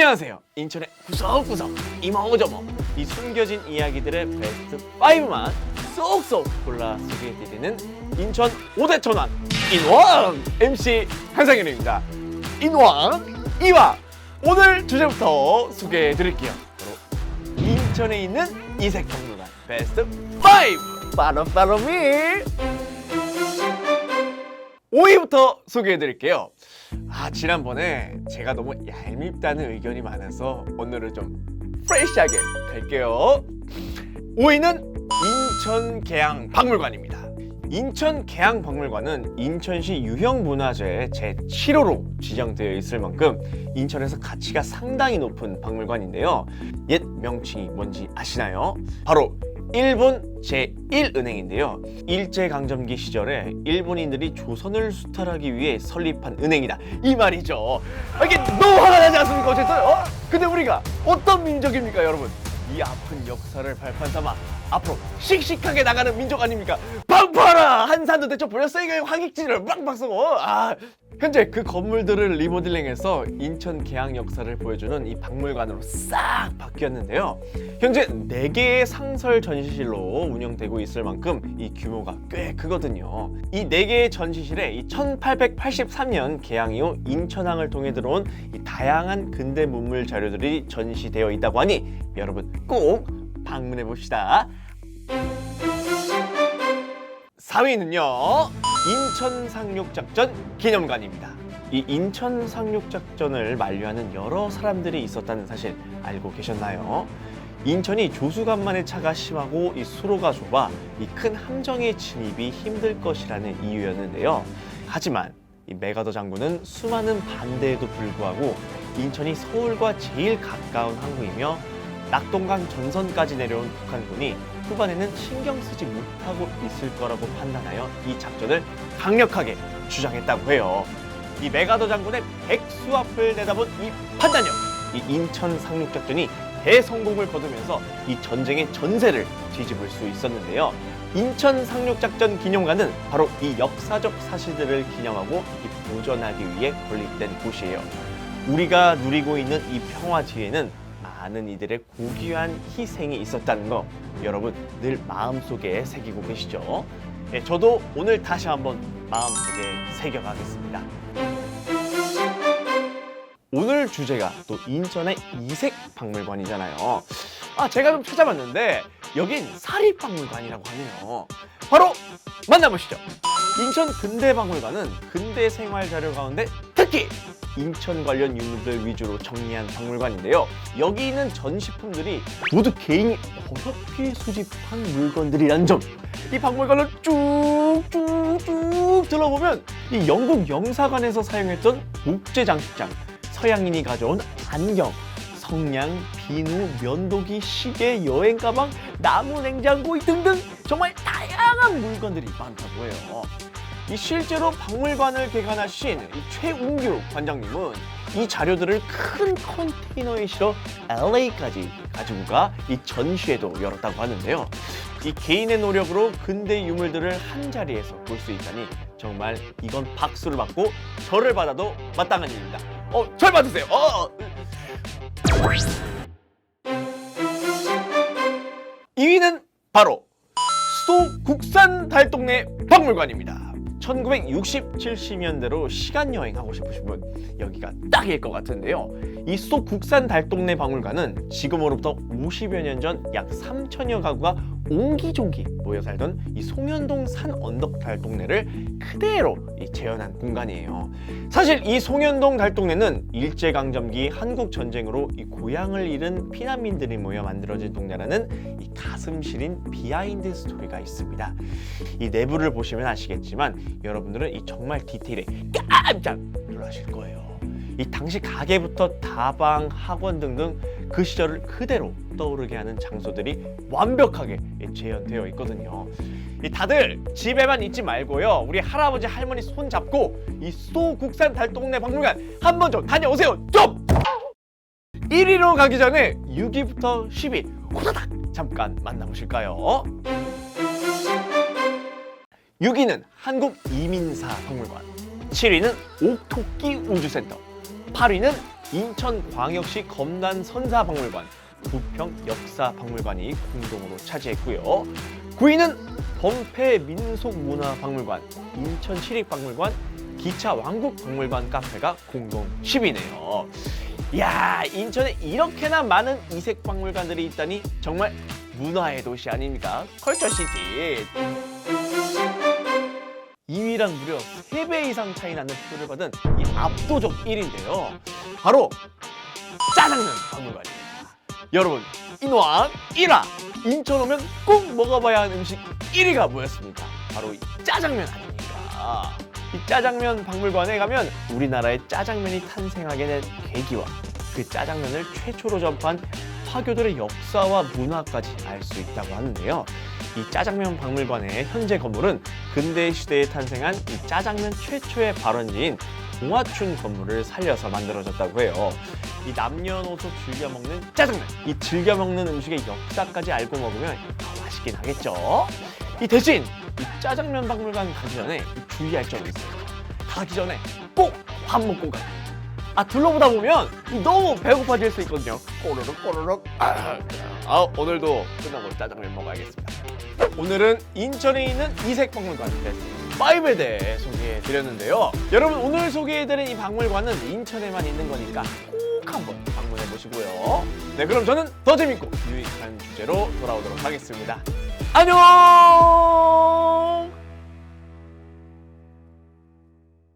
안녕하세요. 인천의 구석구석 이모저모 이 숨겨진 이야기들의 베스트 5만 쏙쏙 골라 소개해드리는 인천 5대 천왕 인왕 MC 한상현입니다. 인왕 이왕 오늘 주제부터 소개해드릴게요. 바로 인천에 있는 이색 박물관 베스트 5 팔로 팔로 미 5위부터 소개해드릴게요. 아 지난번에 제가 너무 얄밉다는 의견이 많아서 오늘은 좀 프레시하게 갈게요. 5위는 인천 계양 박물관입니다. 인천 계양 박물관은 인천시 유형문화재 제7호로 지정되어 있을 만큼 인천에서 가치가 상당히 높은 박물관인데요. 옛 명칭이 뭔지 아시나요? 바로 일본 제1은행인데요. 일제강점기 시절에 일본인들이 조선을 수탈하기 위해 설립한 은행이다. 이 말이죠. 아, 이게 너무 화가 나지 않습니까? 어쨌든 어? 근데 우리가 어떤 민족입니까, 여러분? 이 아픈 역사를 발판 삼아 앞으로 씩씩하게 나가는 민족 아닙니까? 방파라! 한산도 버렸어 이거 황익진을 빵빵 쏘고 아 현재 그 건물들을 리모델링해서 인천 계양 역사를 보여주는 이 박물관으로 싹 바뀌었는데요. 현재 4개의 상설 전시실로 운영되고 있을 만큼 이 규모가 꽤 크거든요. 이 4개의 전시실에 이 1883년 개항 이후 인천항을 통해 들어온 이 다양한 근대 문물 자료들이 전시되어 있다고 하니 여러분 꼭 방문해 봅시다. 4위는요 인천 상륙 작전 기념관입니다. 이 인천 상륙 작전을 만류하는 여러 사람들이 있었다는 사실 알고 계셨나요? 인천이 조수간만의 차가 심하고 이 수로가 좁아 이 큰 함정의 진입이 힘들 것이라는 이유였는데요. 하지만 이 메가더 장군은 수많은 반대에도 불구하고 인천이 서울과 제일 가까운 항구이며 낙동강 전선까지 내려온 북한군이 후반에는 신경 쓰지 못하고 있을 거라고 판단하여 이 작전을 강력하게 주장했다고 해요. 이 메가더 장군의 백수 앞을 내다본 이 판단력, 이 인천 상륙 작전이 대성공을 거두면서 이 전쟁의 전세를 뒤집을 수 있었는데요. 인천 상륙 작전 기념관은 바로 이 역사적 사실들을 기념하고 이 보존하기 위해 건립된 곳이에요. 우리가 누리고 있는 이 평화 뒤에는 많은 이들의 고귀한 희생이 있었다는 거 여러분 늘 마음속에 새기고 계시죠? 예, 저도 오늘 다시 한번 마음속에 새겨가겠습니다. 오늘 주제가 또 인천의 이색 박물관이잖아요. 아, 제가 좀 찾아봤는데 여긴 사립박물관이라고 하네요. 바로 만나보시죠. 인천 근대박물관은 근대 생활 자료 가운데 특히 인천 관련 유물들 위주로 정리한 박물관인데요. 여기 있는 전시품들이 모두 개인이 어렵게 수집한 물건들이란 점. 이 박물관을 쭉쭉쭉 들어보면 이 영국 영사관에서 사용했던 목재 장식장, 서양인이 가져온 안경, 성냥, 비누, 면도기, 시계, 여행 가방, 나무 냉장고 등등 정말 다양한 물건들이 많다고 해요. 이 실제로 박물관을 개관하신 이 최웅규 관장님은 이 자료들을 큰 컨테이너에 실어 LA까지 가지고 가 이 전시회도 열었다고 하는데요. 이 개인의 노력으로 근대 유물들을 한 자리에서 볼 수 있다니 정말 이건 박수를 받고 절을 받아도 마땅한 일입니다. 어, 절 받으세요. 어. 2위는 바로 수도 국산 달동네 박물관입니다. 1960, 70년대로 시간 여행하고 싶으신 분 여기가 딱일 것 같은데요. 이 수도 국산 달동네 박물관은 지금으로부터 50여 년 전 약 3천여 가구가 옹기종기 모여 살던 이 송현동 산 언덕 달동네를 그대로 이 재현한 공간이에요. 사실 이 송현동 달동네는 일제강점기 한국 전쟁으로 이 고향을 잃은 피난민들이 모여 만들어진 동네라는 이 가슴 시린 비하인드 스토리가 있습니다. 이 내부를 보시면 아시겠지만 여러분들은 이 정말 디테일에 깜짝 놀라실 거예요. 이 당시 가게부터 다방, 학원 등등 그 시절을 그대로 떠오르게 하는 장소들이 완벽하게 재현되어 있거든요. 이 다들 집에만 있지 말고요. 우리 할아버지 할머니 손 잡고 이 수도국산 달동네 박물관 한 번 좀 다녀오세요. 좀! 1위로 가기 전에 6위부터 10위 호다닥 잠깐 만나보실까요? 6위는 한국 이민사 박물관, 7위는 옥토끼 우주센터, 8위는 인천광역시 검단 선사박물관, 부평 역사박물관이 공동으로 차지했고요. 9위는 범패 민속문화박물관, 인천시립박물관, 기차 왕국박물관 카페가 공동 10위네요. 이야, 인천에 이렇게나 많은 이색 박물관들이 있다니 정말 문화의 도시 아닙니까? 컬처시티. 2위랑 무려 3배 이상 차이 나는 표를 받은 이 압도적 1위인데요. 바로 짜장면 박물관입니다. 여러분, 인왕 1화! 인천 오면 꼭 먹어봐야 하는 음식 1위가 뭐였습니까? 바로 이 짜장면 아닙니까? 이 짜장면 박물관에 가면 우리나라의 짜장면이 탄생하게 된 계기와 그 짜장면을 최초로 전파한 화교들의 역사와 문화까지 알 수 있다고 하는데요. 이 짜장면 박물관의 현재 건물은 근대 시대에 탄생한 이 짜장면 최초의 발원지인 동화춘 건물을 살려서 만들어졌다고 해요. 이 남녀노소 즐겨 먹는 짜장면, 이 즐겨 먹는 음식의 역사까지 알고 먹으면 더 맛있긴 하겠죠. 이 대신 이 짜장면 박물관 가기 전에 이 주의할 점이 있어요. 가기 전에 꼭 밥 먹고 가요. 아 둘러보다 보면 이 너무 배고파질 수 있거든요. 꼬르륵 꼬르륵. 아, 아, 오늘도 끝나고 짜장면 먹어야겠습니다. 오늘은 인천에 있는 이색박물관 5에 대해 소개해 드렸는데요. 여러분 오늘 소개해 드린 이 박물관은 인천에만 있는 거니까 꼭 한번 방문해 보시고요. 네, 그럼 저는 더 재밌고 유익한 주제로 돌아오도록 하겠습니다. 안녕!